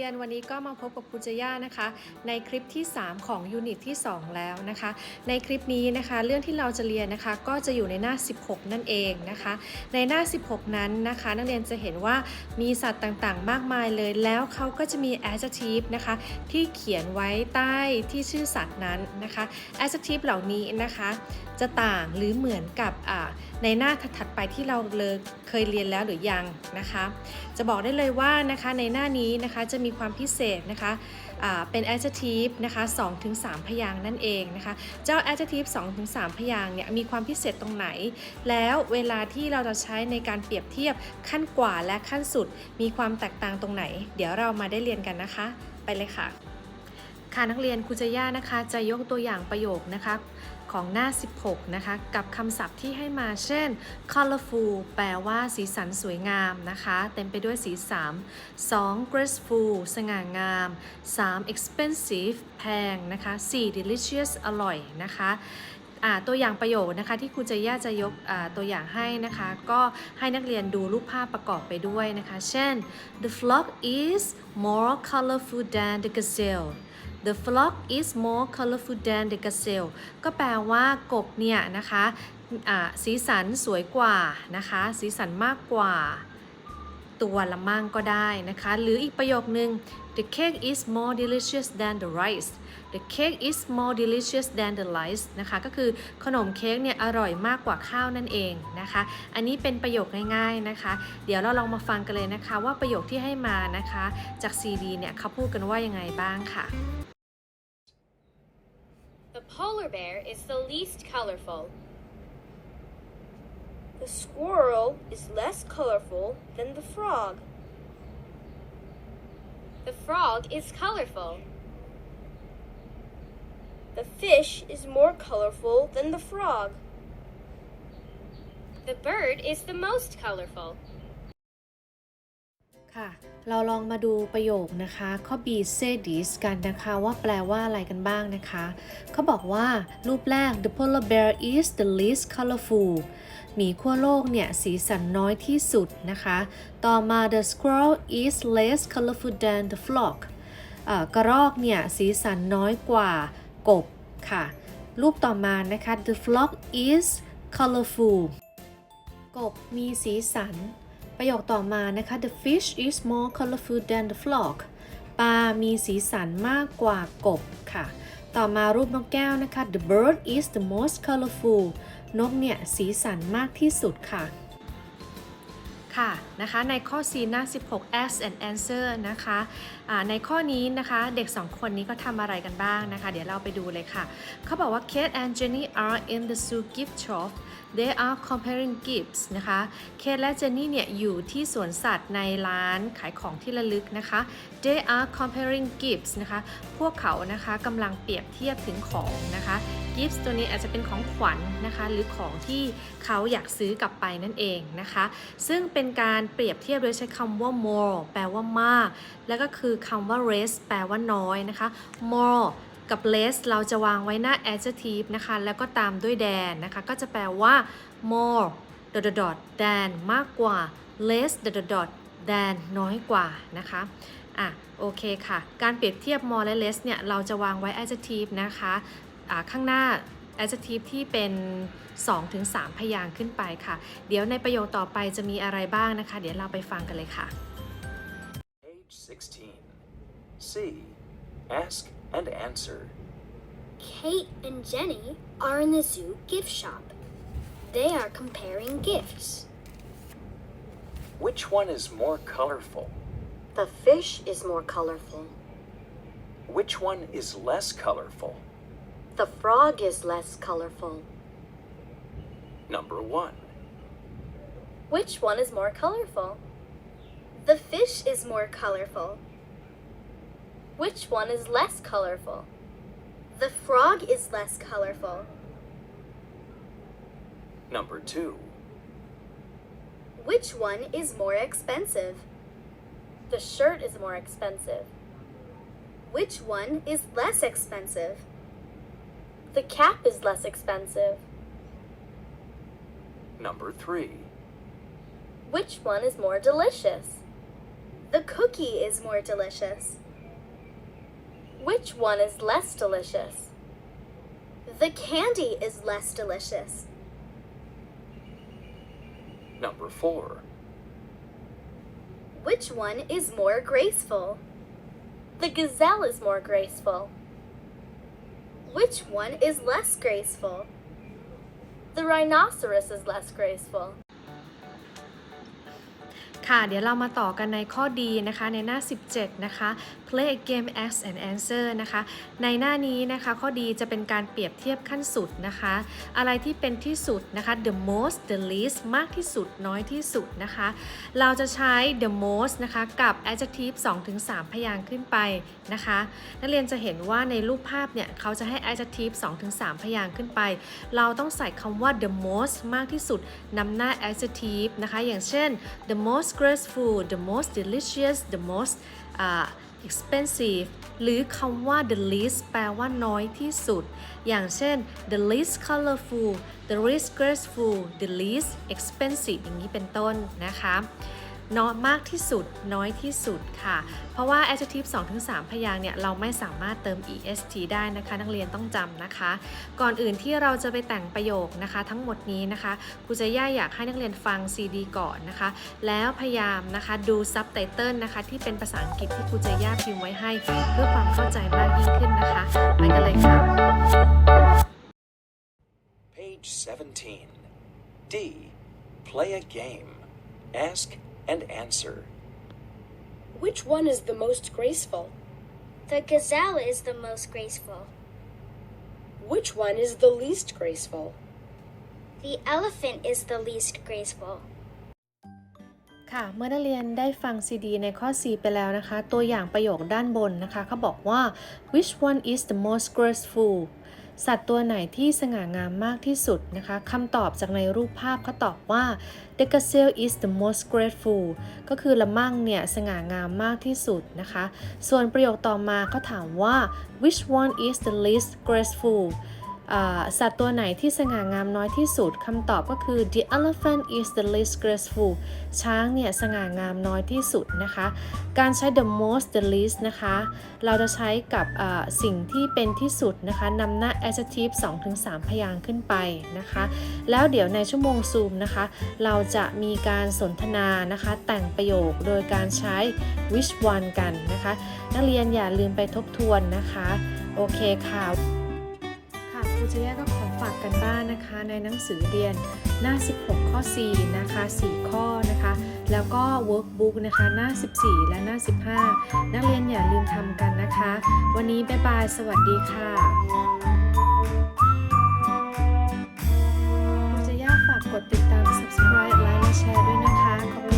รียนวันนี้ก็มาพบกับครูจย่านะคะ ในคลิปที่ 3 ของยูนิตที่ 2 แล้วนะคะ ในคลิปนี้นะคะ เรื่องที่เราจะเรียนนะคะ ก็จะอยู่ในหน้า 16 นั่นเองนะคะ ในหน้า 16 นั้นนะคะ นักเรียนจะเห็นว่ามีสัตว์ต่างๆ มากมายเลย แล้วเขาก็จะมี adjective นะคะ ที่เขียนไว้ใต้ที่ชื่อสัตว์นั้นนะคะ adjective เหล่านี้นะคะ จะต่างหรือเหมือนกับในหน้าถัดไปที่เราเเคยเรียนแล้วหรือยังนะคะ จะบอกได้เลยว่านะคะในหน้านี้นะคะจะมีีความพิเศษนะคะเป็น adjective นะคะ2-3 พยางนั่นเองนะคะ เจ้า adjective 2-3 พยางเนี่ยมีความพิเศษตรงไหน แล้วเวลาที่เราจะใช้ในการเปรียบเทียบขั้นกว่าและขั้นสุด มีความแตกต่างตรงไหน เดี๋ยวเรามาได้เรียนกันนะคะ ไปเลยค่ะ ค่ะนักเรียนครูจะย่านะคะ จะยกตัวอย่างประโยคนะคะ ของหน้า 16 นะคะ กับคำศัพท์ที่ให้มาเช่น colorful แปลว่าสีสันสวยงามนะคะ เต็มไปด้วยสีสัน2 graceful สง่างาม 3 expensive แพงนะคะ4 delicious อร่อยนะคะตัวอย่างประโยคนะคะที่ครูจะย่าจะยกตัวอย่างให้นะคะ ก็ให้นักเรียนดูรูปภาพประกอบไปด้วยนะคะ เช่น the flock is more colorful than the gazelle The flock is more colorful than the gazelle ก็แปลว่ากบเนี่ยนะคะอ่าสีสันสวยกว่านะคะ สีสันมากกว่า ตัวละมั่งก็ได้นะคะ หรืออีกประโยคนึง The cake is more delicious than the rice The cake is more delicious than the rice นะคะ ก็คือขนมเค้กเนี่ยอร่อยมากกว่าข้าวนั่นเองนะคะ อันนี้เป็นประโยคง่ายๆนะคะ เดี๋ยวเราลองมาฟังกันเลยนะคะ ว่าประโยคที่ให้มานะคะ จาก CD เนี่ยเขาพูดกันว่ายังไงบ้างค่ะ The polar bear is the least colorful. The squirrel is less colorful than the frog. The frog is colorful. The fish is more colorful than the frog. The bird is the most colorful. ค่ะ เราลองมาดูประโยคนะคะข้อ B say this กันนะคะว่าแปลว่าอะไรกันบ้างนะคะ เขาบอกว่ารูปแรก the polar bear is the least colorful หมีขั้วโลกเนี่ยสีสันน้อยที่สุดนะคะ ต่อมา the squirrel is less colorful than the flock กระรอกเนี่ยสีสันน้อยกว่ากบค่ะ รูปต่อมานะคะ the flock is colorful กบมีสีสัน ประโยคต่อมานะคะ the fish is more colorful than the flock ปลา มีสีสันมากกว่ากบค่ะ ต่อมารูปนกแก้วนะคะ the bird is the most colorful นกเนี่ยสีสันมากที่สุดค่ะ ค่ะนะคะในข้อ C หน้า 16 ask and answer นะคะอ่าในข้อนี้นะคะเด็ก 2 คนนี้ก็ทำอะไรกันบ้างนะคะ เดี๋ยวเราไปดูเลยค่ะ เขาบอกว่า Kate and Jenny are in the zoo gift shop they are comparing gifts นะคะเคทและเจนนี่เนี่ยอยู่ที่สวนสัตว์ในร้านขายของที่ระลึกนะคะ they are comparing gifts นะคะ พวกเขานะคะกำลังเปรียบเทียบถึงของนะคะ gifts ตัวนี้อาจจะเป็นของขวัญนนะคะ หรือของที่เขาอยากซื้อกลับไปนั่นเองนะคะ ซึ่งเป็นเป็นการเปรียบเทียบโดยใช้คำว่า more แปลว่ามาก แล้วก็คือคำว่า less แปลว่าน้อยนะคะ more กับ less เราจะวางไว้หน้า adjective นะคะ แล้วก็ตามด้วย than นะคะ ก็จะแปลว่า more dot dot dot than มากกว่า less dot dot dot than น้อยกว่านะคะอะโอเคค่ะ การเปรียบเทียบ more และ less เนี่ย เราจะวางไว้ adjective นะคะอ่าข้างหน้า adjective ที่เป็น 2-3 พยางค์ขึ้นไปค่ะ เดี๋ยวในประโยคต่อไปจะมีอะไรบ้างนะคะ เดี๋ยวเราไปฟังกันเลยค่ะ Page 16. C. Ask and answer. Kate and Jenny are in the zoo gift shop. They are comparing gifts. Which one is more colorful? The fish is more colorful. Which one is less colorful? The frog is less colorful. Number 1. Which one is more colorful? The fish is more colorful. Which one is less colorful? The frog is less colorful. Number 2. Which one is more expensive? The shirt is more expensive. Which one is less expensive? The cap is less expensive. Number 3. Which one is more delicious? The cookie is more delicious. Which one is less delicious? The candy is less delicious. Number 4. Which one is more graceful? The gazelle is more graceful. Which one is less graceful? The rhinoceros is less graceful. ค่ะ เดี๋ยวเรามาต่อกันในข้อดีนะคะในหน้า 17 นะคะ play a game ask and answer นะคะ ในหน้านี้นะคะข้อดีจะเป็นการเปรียบเทียบขั้นสุดนะคะ อะไรที่เป็นที่สุดนะคะ the most the least มากที่สุดน้อยที่สุดนะคะ เราจะใช้ the most นะคะกับ adjective 2-3 พยางค์ขึ้นไปนะคะ นักเรียนจะเห็นว่าในรูปภาพเนี่ยเขาจะให้ adjective 2-3 พยางค์ขึ้นไป เราต้องใส่คำว่า the most มากที่สุดนำหน้า adjective นะคะ อย่างเช่น the most graceful the most delicious the most อ่า expensive หรือคำว่า the least แปลว่าน้อยที่สุด อย่างเช่น the least colorful the least graceful the least expensive อย่างนี้เป็นต้นนะคะ น้อยมากที่สุด น้อยที่สุดค่ะ เพราะว่า adjective 2-3 พยางค์เนี่ย เราไม่สามารถเติม est ได้นะคะ นักเรียนต้องจำนะคะ ก่อนอื่นที่เราจะไปแต่งประโยคนะคะ ทั้งหมดนี้นะคะครูจะย่าอยากให้นักเรียนฟัง CD ก่อนนะคะ แล้วพยายามนะคะดูซับไตเติลนะคะ ที่เป็นภาษาอังกฤษที่ครูจะย่าพิมพ์ไว้ให้ เพื่อความเข้าใจมากยิ่งขึ้นนะคะ ไปกันเลยค่ะ Page 17. D. Play a game. Ask and answer. Which one is the most graceful? The gazelle is the most graceful. Which one is the least graceful? The elephant is the least graceful. ค่ะ เมื่อนักเรียนได้ฟัง CD ในข้อ C ไปแล้วนะคะ ตัวอย่างประโยคด้านบนนะคะเขาบอกว่า which one is the most graceful สัตว์ตัวไหนที่สง่างามมากที่สุดนะคะคำตอบจากในรูปภาพเขาตอบว่า the gazelle is the most graceful ก็คือละมั่งเนี่ยสง่างามมากที่สุดนะคะ ส่วนประโยคต่อมาเขาถามว่า which one is the least graceful สัตว์ตัวไหนที่สง่างามน้อยที่สุดคำตอบก็คือ the elephant is the least graceful ช้างเนี่ยสง่างามน้อยที่สุดนะคะ การใช้ the most the least นะคะ เราจะใช้กับสิ่งที่เป็นที่สุดนะคะนำหน้า adjective 2-3 พยางค์ขึ้นไปนะคะ แล้วเดี๋ยวในชั่วโมงซูมนะคะ เราจะมีการสนทนานะคะ แต่งประโยคโดยการใช้ which one กันนะคะ นักเรียนอย่าลืมไปทบทวนนะคะ โอเคค่ะ ครูเจียก็ขอฝากกันบ้านนะคะในหนังสือเรียนหน้า 16 ข้อ 4 นะคะ 4 ข้อนะคะ แล้วก็ workbook นะคะหน้า 14 และหน้า 15 นักเรียนอย่าลืมทำกันนะคะ วันนี้บ๊ายบาย สวัสดีค่ะกกดติดตาม subscribe ไลค์และแชร์ด้วยนะคะ